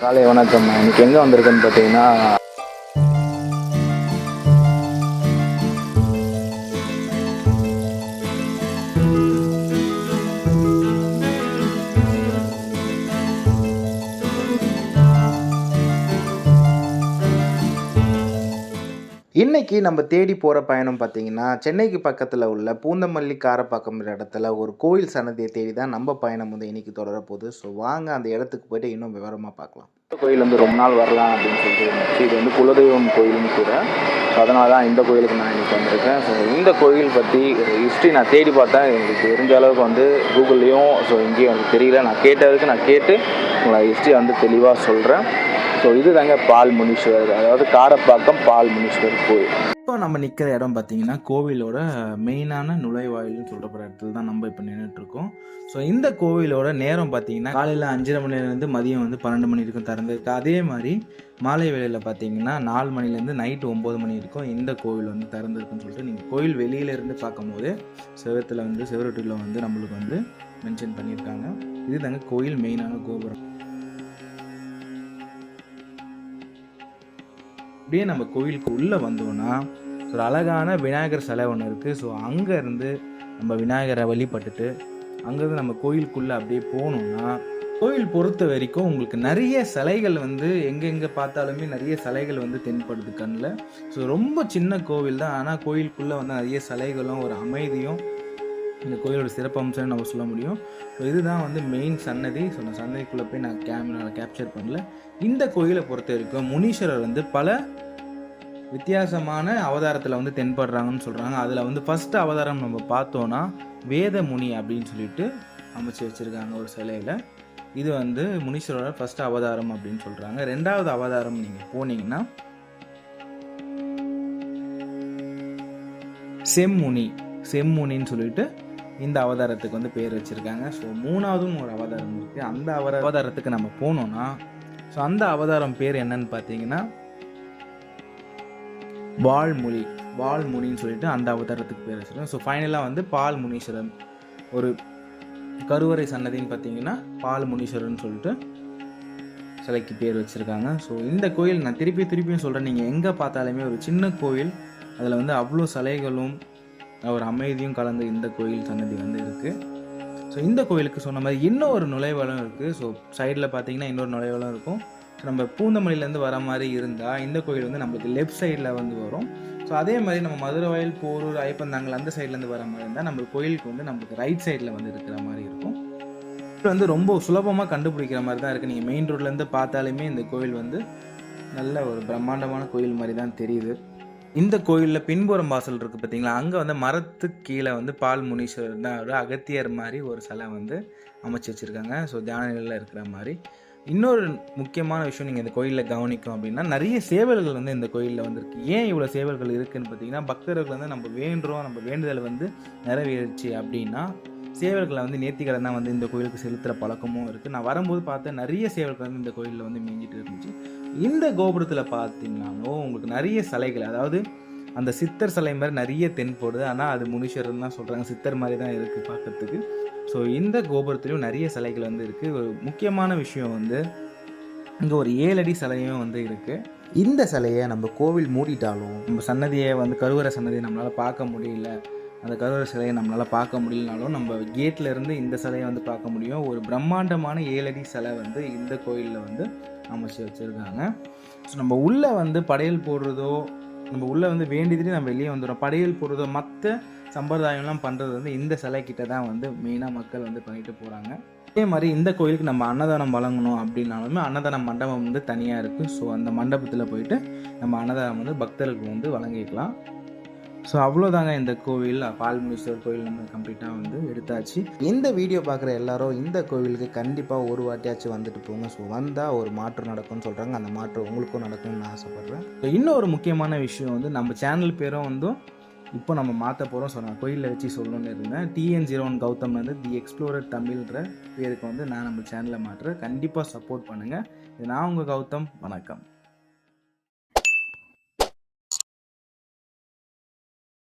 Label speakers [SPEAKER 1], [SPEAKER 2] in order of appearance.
[SPEAKER 1] காலை வணக்கம். இன்னைக்கு எங்கே வந்திருக்குன்னு பார்த்தீங்கன்னா இன்றைக்கி நம்ம தேடி போகிற பயணம் பார்த்தீங்கன்னா சென்னைக்கு பக்கத்தில் உள்ள பூந்தமல்லி காரப்பாக்கம்ன்ற இடத்துல ஒரு கோயில் சன்னதியை தேடி தான் நம்ம பயணம் வந்து இன்னைக்கு தொடர போகுது. ஸோ வாங்க அந்த இடத்துக்கு போய்ட்டு இன்னும் விவரமாக பார்க்கலாம். கோயில் வந்து ரொம்ப நாள் வரலாம் அப்படின்னு சொல்லிட்டு இது வந்து குலதெய்வம் கோயில்னு கூட. ஸோ அதனால தான் இந்த கோயிலுக்கு நான் இன்னைக்கு வந்திருக்கேன். ஸோ இந்த கோயில் பற்றி ஹிஸ்ட்ரி நான் தேடி பார்த்தேன் எனக்கு தெரிஞ்ச அளவுக்கு வந்து கூகுள்லேயும் ஸோ எங்கேயும் எனக்கு தெரியல. நான் கேட்டதுக்கு நான் கேட்டு உங்களை ஹிஸ்ட்ரி வந்து தெளிவாக சொல்கிறேன் ஸோ இதுதாங்க பால் முனீஸ்வரர். அதாவது காரப்பாக்கம் பால் முனீஸ்வரர் கோயில். இப்போ நம்ம நிற்கிற இடம் பார்த்தீங்கன்னா கோவிலோட மெயினான நுழைவாயில்னு சொல்லப்படுற இடத்துல தான் நம்ம இப்போ நின்றுட்டு இருக்கோம். ஸோ இந்த கோவிலோட நேரம் பார்த்தீங்கன்னா காலையில் அஞ்சரை மணிலேருந்து மதியம் வந்து பன்னெண்டு மணி வரைக்கும் திறந்துருக்கு. அதே மாதிரி மாலை வேளையில் பார்த்தீங்கன்னா நாலு மணிலேருந்து நைட்டு ஒம்பது மணி வரைக்கும் இந்த கோவில் வந்து திறந்துருக்குன்னு சொல்லிட்டு நீங்கள் கோவில் வெளியிலேருந்து பார்க்கும்போது செவத்தில் வந்து செவரொட்டியில் வந்து நம்மளுக்கு வந்து மென்ஷன் பண்ணியிருக்காங்க. இது தாங்க கோயில் மெயினான கோபுரம். அப்படியே நம்ம கோயிலுக்கு உள்ளே வந்தோம்னா ஒரு அழகான விநாயகர் சிலை ஒன்று இருக்குது ஸோ அங்கேருந்து நம்ம விநாயகரை வழிபட்டுட்டு அங்கேருந்து நம்ம கோயிலுக்குள்ளே அப்படியே போனோம்னா கோயில் பொறுத்த வரைக்கும் உங்களுக்கு நிறைய சிலைகள் வந்து எங்கெங்கே பார்த்தாலுமே நிறைய சிலைகள் வந்து தென்படுது கண்ணில். ஸோ ரொம்ப சின்ன கோவில் தான். ஆனால் கோயிலுக்குள்ளே வந்து நிறைய சிலைகளும் ஒரு அமைதியும் இந்த கோயிலோட சிறப்பம்சம்னு நம்ம சொல்ல முடியும். ஸோ இதுதான் வந்து மெயின் சன்னதி. ஸோ அந்த சன்னதிக்குள்ளே போய் நான் கேமராவில் கேப்சர் பண்ணல. இந்த கோயிலை பொறுத்த வரைக்கும் முனீஸ்வரர் வந்து பல வித்தியாசமான அவதாரத்தில் வந்து தென்படுறாங்கன்னு சொல்கிறாங்க அதில் வந்து ஃபஸ்ட்டு அவதாரம் நம்ம பார்த்தோன்னா வேத முனி அப்படின்னு சொல்லிட்டு அமைச்சு வச்சுருக்காங்க ஒரு சிலையில். இது வந்து முனீஸ்வரோட ஃபஸ்ட் அவதாரம் அப்படின்னு சொல்கிறாங்க ரெண்டாவது அவதாரம் நீங்கள் போனீங்கன்னா செம்முனி செம்முனின்னு சொல்லிட்டு இந்த அவதாரத்துக்கு வந்து பேர் வச்சுருக்காங்க. ஸோ மூணாவதும் ஒரு அவதாரம் இருக்குது அந்த அவர அவதாரத்துக்கு நம்ம போனோம்னா ஸோ அந்த அவதாரம் பேர் என்னன்னு பார்த்தீங்கன்னா வால்முனி. வால்முனின்னு சொல்லிட்டு அந்த அவதாரத்துக்கு பேர் வச்சுருக்கோம் ஸோ ஃபைனலாக வந்து பால் முனீஸ்வரன் ஒரு கருவறை சன்னதின்னு பார்த்தீங்கன்னா பால் முனீஸ்வரன் சொல்லிட்டு சிலைக்கு பேர் வச்சுருக்காங்க. ஸோ இந்த கோயில் நான் திருப்பி திருப்பியும் சொல்கிறேன் நீங்கள் எங்கே பார்த்தாலுமே ஒரு சின்ன கோயில். அதில் வந்து அவ்வளோ சிலைகளும் ஒரு அமைதியும் கலந்து இந்த கோயில் சன்னதி வந்து இருக்குது ஸோ இந்த கோயிலுக்கு சொன்ன மாதிரி இன்னும் ஒரு நுழைவாலம் இருக்குது ஸோ சைடில் பார்த்தீங்கன்னா இன்னொரு நுழைவலம் இருக்கும். ஸோ நம்ம பூந்தமல்லியிலேருந்து வர மாதிரி இருந்தால் இந்த கோயில் வந்து நம்மளுக்கு லெஃப்ட் சைடில் வந்து வரும். ஸோ அதே மாதிரி நம்ம மதுரை வயல் போரூர் ஐப்பந்தாங்கல் அந்த சைட்லேருந்து வர மாதிரி இருந்தால் நம்ம கோயிலுக்கு வந்து நம்மளுக்கு ரைட் சைடில் வந்து இருக்கிற மாதிரி இருக்கும். இது வந்து ரொம்ப சுலபமாக கண்டுபிடிக்கிற மாதிரி தான் இருக்குது நீங்கள் மெயின் ரோட்லேருந்து பார்த்தாலுமே இந்த கோயில் வந்து நல்ல ஒரு பிரம்மாண்டமான கோயில் மாதிரி தான் தெரியுது. இந்த கோயிலில் பின்புறம் வாசல் இருக்குது பார்த்தீங்களா அங்கே வந்து மரத்துக்கு கீழே வந்து பால் முனீஸ்வரர் தான். ஒரு அகத்தியர் மாதிரி ஒரு சிலை வந்து அமைச்சு வச்சுருக்காங்க. ஸோ தியான நிலையில் இருக்கிற மாதிரி. இன்னொரு முக்கியமான விஷயம் நீங்கள் இந்த கோயிலில் கவனிக்கும் அப்படின்னா நிறைய சேவல்கள் வந்து இந்த கோயிலில் வந்துருக்கு. ஏன் இவ்வளோ சேவல்கள் இருக்குதுன்னு பார்த்தீங்கன்னா பக்தர்கள் வந்து நம்ம வேண்டுறோம் நம்ம வேண்டுதலை வந்து நிறைவேறுச்சு அப்படின்னா சேவல்களை வந்து நேர்த்திக்கடன் தான் வந்து இந்த கோயிலுக்கு செலுத்துகிற பழக்கமும் இருக்குது நான் வரும்போது பார்த்தேன் நிறைய சேவல்கள் வந்து இந்த கோயிலில் வந்து மேய்ஞ்சிட்டு இருந்துச்சு. இந்த கோபுரத்தில் பார்த்தீங்கன்னாலும் உங்களுக்கு நிறைய சிலைகள் அதாவது அந்த சித்தர் சிலை மாதிரி நிறைய தென்படுது ஆனால் அது முனீஸ்வரன் தான் சொல்கிறாங்க சித்தர் மாதிரி தான் இருக்குது பார்க்கறதுக்கு. ஸோ இந்த கோபுரத்துலேயும் நிறைய சிலைகள் வந்து இருக்குது ஒரு முக்கியமான விஷயம் வந்து இங்கே ஒரு ஏழு அடி சிலையும் வந்து இருக்குது இந்த சிலையை நம்ம கோவில் மூடிட்டாலும் நம்ம சன்னதியை வந்து கருவறை சன்னதியை நம்மளால் பார்க்க முடியல. அந்த கருவறை சிலையை நம்மளால் பார்க்க முடியலனாலும் நம்ம கேட்டில் இருந்து இந்த சிலையை வந்து பார்க்க முடியும். ஒரு பிரம்மாண்டமான ஏழடி சிலை வந்து இந்த கோயிலில் வந்து அமைச்சு வச்சுருக்காங்க. ஸோ நம்ம உள்ளே வந்து படையல் போடுறதோ நம்ம உள்ளே வந்து வேண்டியதுலேயே நம்ம வெளியே வந்துடும் படையல் போடுறதோ மற்ற சம்பிரதாயம்லாம் பண்ணுறது வந்து இந்த சிலை தான் வந்து மெயினாக மக்கள் வந்து பண்ணிட்டு போகிறாங்க அதே மாதிரி இந்த கோயிலுக்கு நம்ம அன்னதானம் வழங்கணும் அப்படின்னாலுமே அன்னதான மண்டபம் வந்து தனியாக இருக்குது ஸோ அந்த மண்டபத்தில் போயிட்டு நம்ம அன்னதானம் வந்து பக்தர்களுக்கு வந்து வழங்கிக்கலாம். ஸோ அவ்வளோதாங்க இந்த கோவில் பால்முனீஸ்வரர் கோவில் நம்ம கம்ப்ளீட்டாக வந்து எடுத்தாச்சு. இந்த வீடியோ பார்க்குற எல்லாரும் இந்த கோவிலுக்கு கண்டிப்பாக ஒரு வாட்டியாச்சும் வந்துட்டு போங்க. ஸோ வந்தால் ஒரு மாற்றம் நடக்கும்னு சொல்கிறாங்க அந்த மாற்றம் உங்களுக்கும் நடக்கும்னு நான் ஆசைப்பட்றேன். ஸோ இன்னொரு முக்கியமான விஷயம் வந்து நம்ம சேனல் பேரும் வந்து இப்போ நம்ம மாற்ற போகிறோம் ஸோ நான் கோயிலில் வச்சு சொல்லணும்னு இருந்தேன். டிஎன் ஜீரோ ஒன் கௌதம் வந்து தி எக்ஸ்ப்ளோரர் தமிழ்ன்ற பேருக்கு வந்து நான் நம்ம சேனலை மாற்றுறேன். கண்டிப்பாக சப்போர்ட் பண்ணுங்கள் இது நான் உங்கள் கௌதம். வணக்கம்.